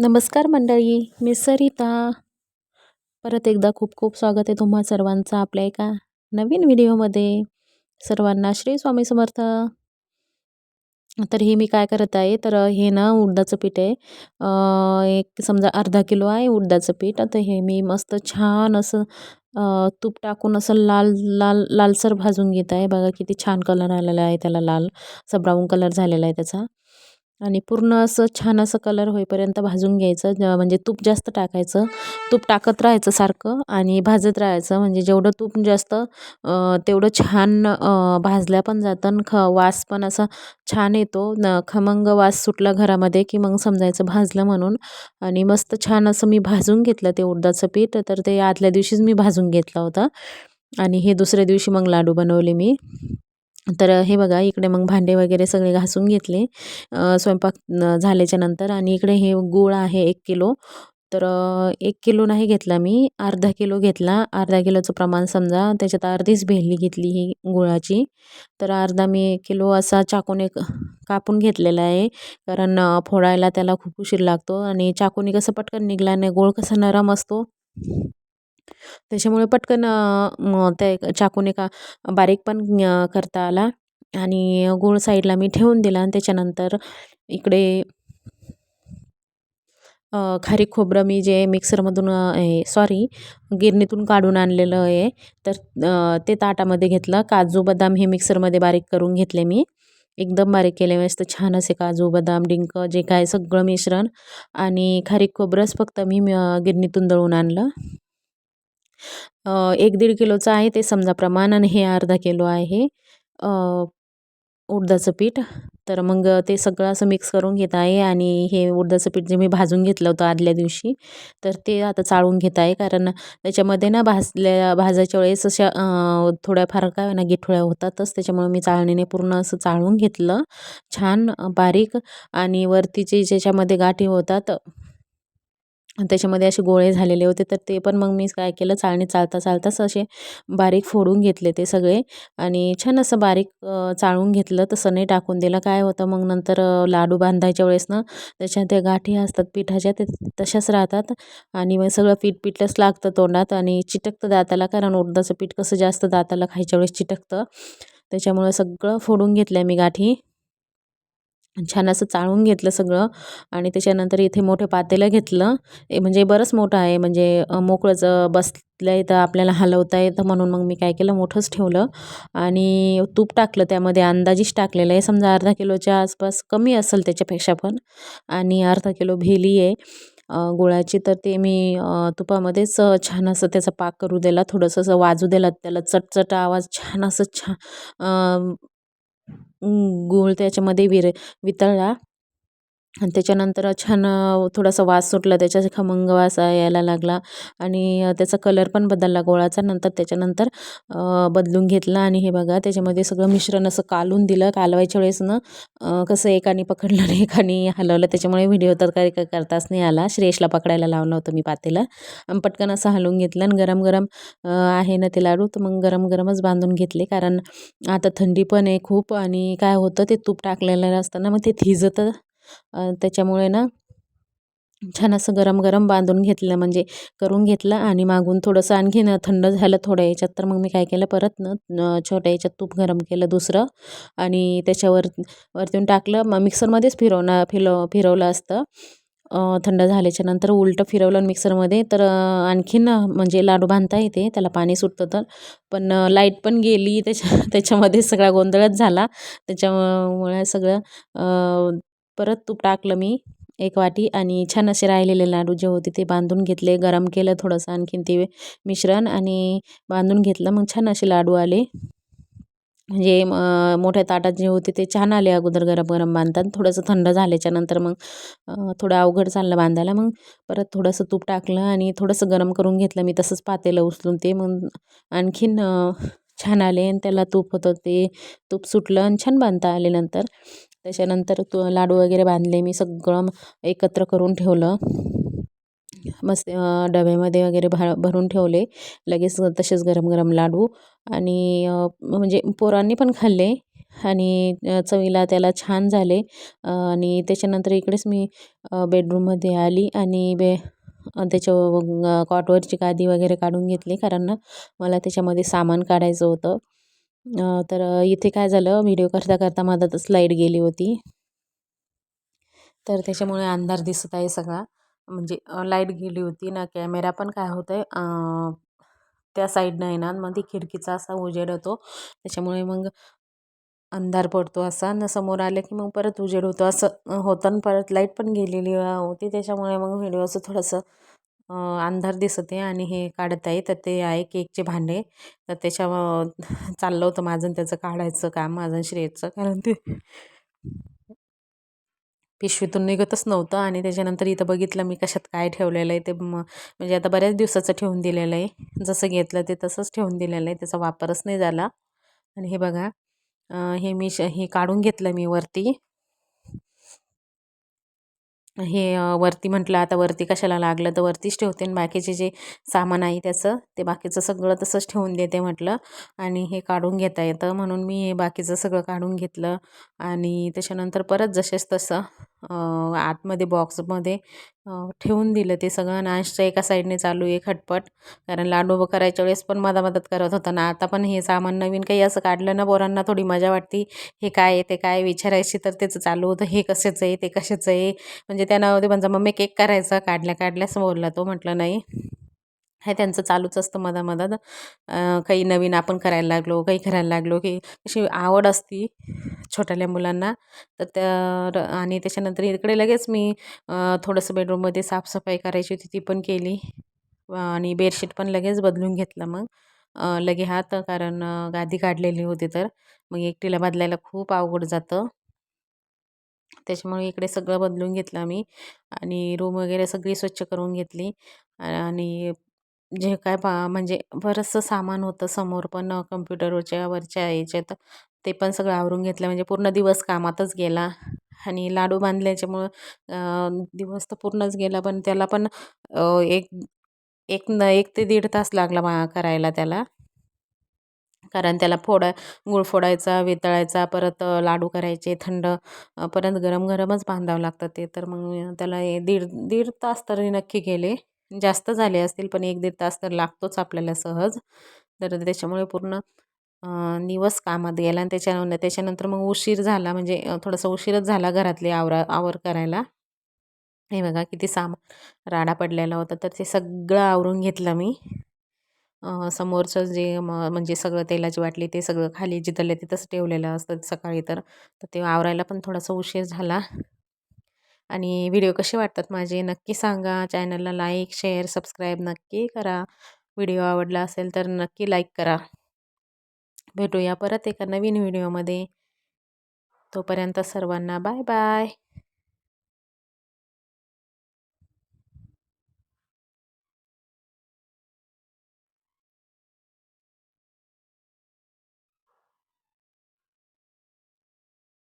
नमस्कार मंडळी मी सरिता. परत एकदा खूप खूप स्वागत आहे तुम्हा सर्वांचं आपल्या एका नवीन व्हिडिओमध्ये. सर्वांना श्री स्वामी समर्थ. तर हे मी काय करत आहे तर हे ना उडदाचं पीठ आहे. एक समजा अर्धा किलो आहे उडदाचं पीठ. आता हे मी मस्त छान असं तूप टाकून असं लाल लाल लालसर भाजून घेत आहे. बघा किती छान कलर आलेला आहे त्याला लाल. असं ब्राऊन कलर झालेला आहे त्याचा. आणि पूर्ण असं छान असं कलर होईपर्यंत भाजून घ्यायचं. म्हणजे तूप जास्त टाकायचं. तूप टाकत राहायचं सारखं आणि भाजत राहायचं. म्हणजे जेवढं तूप जास्त तेवढं छान भाजल्या पण जातं आणि ख वास पण असा छान येतो. न खमंग वास सुटला घरामध्ये की मग समजायचं भाजलं म्हणून. आणि मस्त छान असं मी भाजून घेतलं ते उडदाचं पीठ. तर ते आदल्या दिवशीच मी भाजून घेतलं होतं. आणि हे दुसऱ्या दिवशी मग लाडू बनवले मी. तर हे बघा इकडे मग भांडे वगैरे सगळे घासून घेतले. स्वयंपाक झाल्याच्यानंतर आणि इकडे हे गूळ आहे एक किलो. तर एक किलो नाही घेतला मी अर्धा किलो घेतला. अर्धा किलोचं प्रमाण समजा त्याच्यात अर्धीच भेली घेतली ही गुळाची. तर अर्धा मी किलो असा चाकूने कापून घेतलेला आहे. कारण फोडायला त्याला खूप उशीर लागतो आणि चाकूने कसं पटकन निघाला नाही गोळ कसा नरम असतो. त्याच्यामुळे पटकन ते चाकूने का बारीक पण करता आला आणि गूळ साईडला मी ठेवून दिला आणि त्याच्यानंतर इकडे खारीक खोबरं मी जे मिक्सरमधून सॉरी गिरणीतून काढून आणलेलं आहे तर ते ताटामध्ये घेतलं. काजू बदाम हे मिक्सरमध्ये बारीक करून घेतले मी. एकदम बारीक केले मस्त छान असे काजू बदाम डिंक जे काय सगळं मिश्रण आणि खारीक खोबरंच फक्त मी गिरणीतून दळून आणलं. एक दीड किलोचं आहे ते समजा प्रमाण आणि हे अर्धा किलो आहे. उडदाचं पीठ. तर मग ते सगळं असं मिक्स करून घेत आहे आणि हे उडदाचं पीठ जे मी भाजून घेतलं होतं आदल्या दिवशी तर ते आता चाळून घेत आहे. कारण त्याच्यामध्ये ना भाजल्या भाजायच्या वेळेस अशा थोड्याफार काय ना गिठोळ्या होतातच. त्याच्यामुळे मी चाळणीने पूर्ण असं चाळून घेतलं. छान बारीक आणि वरतीचे ज्याच्यामध्ये गाठी होतात त्याच्यामध्ये असे गोळे झालेले होते तर ते पण मग मी काय केलं चाळणी चालता चालताच असे बारीक फोडून घेतले ते सगळे आणि छान असं बारीक चाळून घेतलं. तसं नाही टाकून दिलं. काय होतं मग नंतर लाडू बांधायच्या वेळेस ना त्याच्या त्या गाठी असतात पिठाच्या ते तशाच राहतात आणि मग सगळं पीठ पिठलंच लागतं तोंडात आणि चिटकतं दाताला कारण उडदाचं पीठ कसं जास्त दाताला खायच्या वेळेस चिटकतं. त्याच्यामुळं सगळं फोडून घेतलं मी गाठी. छान असं चाळून घेतलं सगळं आणि त्याच्यानंतर इथे मोठं पातेलं घेतलं. म्हणजे बरंच मोठं आहे. म्हणजे मोकळंच बसलं आहे तर आपल्याला हलवता येतं म्हणून मग मी काय केलं? मोठंच ठेवलं आणि तूप टाकलं त्यामध्ये. अंदाजीच टाकलेलं आहे. समजा अर्धा किलोच्या आसपास कमी असेल त्याच्यापेक्षा पण. आणि अर्धा किलो भेली आहे. गुळाची तर ते मी तुपामध्येच छान असं त्याचा पाक करू दिला. थोडंसं असं वाजू दिला. त्याला चटचट आवाज छान असं छान गूळ त्याच्यामध्ये विर वितळला. आणि त्याच्यानंतर छान थोडासा वास सुटला त्याच्या खमंग वास यायला लागला आणि त्याचा कलर पण बदलला गोळाचा. नंतर त्याच्यानंतर बदलून घेतला आणि हे बघा त्याच्यामध्ये सगळं मिश्रण असं कालून दिलं. कालवायच्या वेळेस ना कसं एकाने पकडलं आणि एकाने हलवलं. त्याच्यामुळे व्हिडिओ तर काही करताच नाही आला. श्रेयशला पकडायला लावलं होतं मी पातेला. पटकन असं हलवून घेतलं आणि गरम गरम आहे ना ते लाडू. तर मग गरम गरमच बांधून घेतले. कारण आता थंडी पण आहे खूप आणि काय होतं ते तूप टाकलेलं असताना मग ते थिजतं. त्याच्यामुळे ना छान असं गरम गरम बांधून घेतलं म्हणजे करून घेतलं आणि मागून थोडंसं आणखी ना थंड झालं थोड्या याच्यात. तर मग मी काय केलं परत ना छोट्या याच्यात तूप गरम केलं दुसरं आणि त्याच्यावर वरतून टाकलं. मग मिक्सरमध्येच फिरवणं फिरव फिरवलं असतं. थंड झाल्याच्यानंतर उलटं फिरवलं मिक्सरमध्ये. तर आणखीन म्हणजे लाडू बांधता येते त्याला पाणी सुटतं तर. पण लाइट पण गेली त्याच्या त्याच्यामध्ये सगळा गोंधळच झाला. त्याच्यामुळे सगळं परत तूप टाकलं मी एक वाटी आणि छान असे राहिलेले लाडू जे होते ते बांधून घेतले. गरम केलं थोडंसं आणखीन ते मिश्रण आणि बांधून घेतलं. मग छान असे लाडू आले. म्हणजे मोठ्या ताटात जे होते ते छान आले अगोदर गरम गरम बांधतात थोडंसं थंड झाल्याच्यानंतर मग थोडं अवघड चाललं बांधायला. मग परत थोडंसं तूप टाकलं आणि थोडंसं गरम करून घेतलं. मी तसंच पातेलं उचलून ते मग आणखीन छान आले आणि त्याला तूप होतं ते तूप सुटलं आणि छान बांधता आले नंतर. त्याच्यानंतर तो लाडू वगैरे बांधले मी सगळं एकत्र करून ठेवलं. मस्त डब्यामध्ये वगैरे भा भरून ठेवले. लगेच तसेच गरम गरम लाडू आणि म्हणजे पोरांनी पण खाल्ले आणि चवीला त्याला छान झाले. आणि त्याच्यानंतर इकडेच मी बेडरूममध्ये आली आणि बे त्याच्या कॉटवरची गादी वगैरे काढून घेतली. कारण मला त्याच्यामध्ये सामान काढायचं होतं. तर इथे काय झालं व्हिडिओ करता करता मधातच लाइट गेली होती. तर त्याच्यामुळे अंधार दिसत आहे सगळा. म्हणजे लाइट गेली होती ना कॅमेरा पण काय होतं आहे त्या साईडनं आहे ना मग ती खिडकीचा असा उजेड होतो. त्याच्यामुळे मग अंधार पडतो असा न समोर आलं की मग परत उजेड होतो. असं होतं आणि परत लाइट पण गेलेली होती. त्याच्यामुळे मग व्हिडिओ असं थोडंसं अंधार दिसत आहे आणि हे काढत आहे. तर ते आहे केकचे भांडे. तर त्याच्या चाललं होतं माझं त्याचं काढायचं काम माझं श्रेयचं. कारण ते पिशवीतून निघतच नव्हतं आणि त्याच्यानंतर इथं बघितलं मी कशात काय ठेवलेलं आहे ते म्हणजे आता बऱ्याच दिवसाचं ठेवून दिलेलं आहे. जसं घेतलं ते तसंच ठेवून दिलेलं आहे. त्याचा वापरच नाही झाला. आणि हे बघा हे मी श हे काढून घेतलं मी वरती. हे वरती म्हटलं आता वरती कशाला लागलं तर वरतीच ठेवते आणि बाकीचे जे सामान आहे त्याचं ते बाकीचं सगळं तसंच ठेवून देते म्हटलं आणि हे काढून घेता येतं म्हणून मी हे बाकीचं सगळं काढून घेतलं आणि त्याच्यानंतर परत जसेच तसं आतमध्ये बॉक्समध्ये ठेवून दिलं ते सगळं. नाश्ता एका साईडने चालू आहे खटपट. कारण लाडू करायच्या वेळेस पण मदा मदत करत होता. ना आता पण हे सामान नवीन काही असं काढलं ना पोरांना थोडी मजा वाटते. हे काय आहे ते काय विचारायची तर तेच चालू होतं. हे कशाचं आहे ते कशाचं आहे? म्हणजे त्यांना ते म्हणजे मम्मी केक करायचा. काढल्या काढल्यास बोलला तो म्हटलं नाही हे त्यांचं चालूच असतं मधामधात काही नवीन आपण करायला लागलो काही करायला लागलो की अशी आवड असती. छोट्याल्या मुलांना. तर त्या आणि त्याच्यानंतर इकडे लगेच मी थोडंसं बेडरूममध्ये साफसफाई करायची होती ती पण केली. आणि बेडशीट पण लगेच बदलून घेतलं मग. लगे हात कारण गादी काढलेली होती तर. मग एकटीला बदलायला खूप अवघड जातं. त्याच्यामुळे इकडे सगळं बदलून घेतलं मी आणि रूम वगैरे सगळी स्वच्छ करून घेतली. आणि जे काय पा म्हणजे बरंचसं सामान होतं समोर पण कम्प्युटरवरच्या वरच्या याच्यात ते पण सगळं आवरून घेतलं. म्हणजे पूर्ण दिवस कामातच गेला आणि लाडू बांधल्याच्यामुळं दिवस तर पूर्णच गेला. पण त्याला पण एक एक न एक ते दीड तास लागला मा करायला त्याला. कारण त्याला फोडा गुळ फोडायचा वितळायचा परत लाडू करायचे थंड परत गरम गरमच बांधावं लागतं ते. तर मग त्याला दीड दीड तास तरी नक्की गेले. जास्त झाले असतील पण एक दीड तास तर लागतोच आपल्याला सहज. तर त्याच्यामुळे पूर्ण दिवस कामात गेला आणि त्याच्या त्याच्यानंतर मग उशीर झाला. म्हणजे थोडासा उशीरच झाला घरातली आवरा आवर करायला. हे बघा किती सामान राडा पडलेला होता. तर ते सगळं आवरून घेतलं मी. समोरचं जे म म्हणजे सगळं तेलाची वाटली ते सगळं खाली जिथल्या तिथंच ठेवलेलं असतं सकाळी तर ते आवरायला पण थोडासा उशीर झाला. आणि व्हिडिओ कसे वाटतात माझे नक्की सांगा. चॅनलला लाईक शेअर सबस्क्राईब नक्की करा. व्हिडिओ आवडला असेल तर नक्की लाईक करा. भेटूया परत एका नवीन व्हिडिओमध्ये. तोपर्यंत सर्वांना बाय बाय.